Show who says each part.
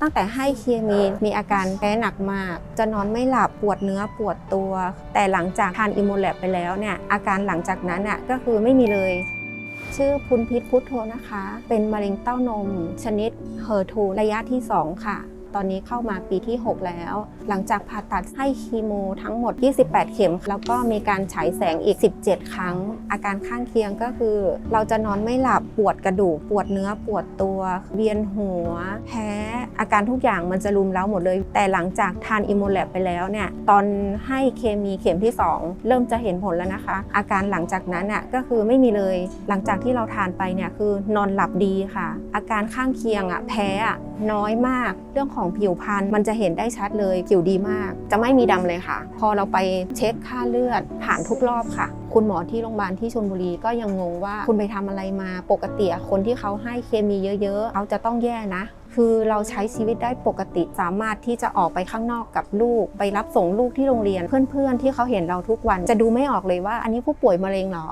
Speaker 1: ตั้งแต่ให้เคมีมีอาการแพ้หนักมาก จะนอนไม่หลับปวดเนื้อปวดตัว แต่หลังจากทานอิโมแลบไปแล้วเนี่ยอาการหลังจากนั้นน่ะก็คือไม่มีเลย ชื่อพุนพิษพุทโธนะคะ เป็นมะเร็งเต้านม ชนิดเฮอร์ทูระยะที่ 2 ค่ะ ตอนนี้เข้ามาปีที่ 6 แล้ว หลังจากผ่าตัดให้คีโมทั้งหมด 28 เข็ม แล้วก็มีการฉายแสงอีก 17 ครั้ง อาการข้างเคียงก็คือ เราจะนอนไม่หลับปวดกระดูกปวดเนื้อปวดตัว เวียนหัว แพ้ อาการทุกอย่างมันจะรุมเร้าหมดเลย แต่หลังจากทานอิโมแลบไปแล้วเนี่ยตอนให้เคมีเข็มที่ 2 เริ่มจะเห็นผลแล้วนะคะ อาการหลังจากนั้นน่ะก็คือไม่มีเลยหลังจากที่เราทานไปเนี่ยคือนอนหลับดีค่ะ อาการข้างเคียงอะแพ้อะน้อยมาก เรื่องของผิวพรรณมันจะเห็นได้ชัดเลยผิวดีมาก จะไม่มีดำเลยค่ะ พอเราไปเช็คค่าเลือดผ่านทุกรอบค่ะ คุณหมอที่โรงพยาบาลที่ชลบุรีก็ยังงงว่าคุณไปทำอะไรมาปกติคนที่เขาให้เคมีเยอะๆเขาจะต้องแย่นะ คือเราใช้ชีวิตได้ปกติสามารถที่จะออกไปข้างนอกกับลูก ไปรับส่งลูกที่โรงเรียนเพื่อนๆ ที่เขาเห็นเราทุกวัน จะดูไม่ออกเลยว่าอันนี้ผู้ป่วยมะเร็งเหรอ